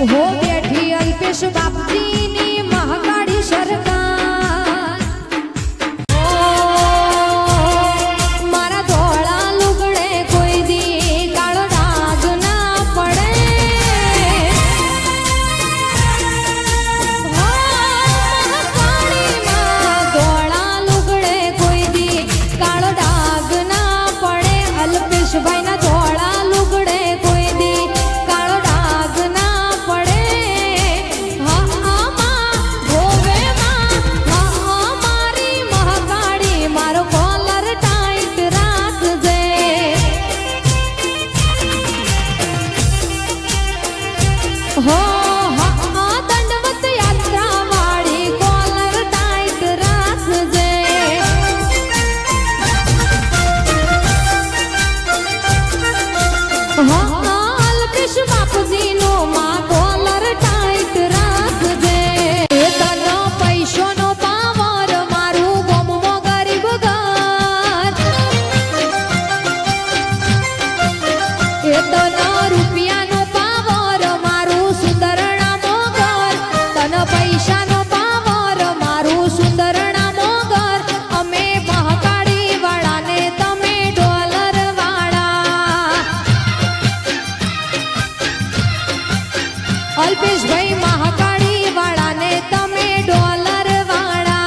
हो बैठी अल्पेश बाप जी અન પૈસાનો પાવર મારું સુંદર નામ ઘર અમે પહકાળી વાળાને તમે ડોલર વાળા અલ્પેશભાઈ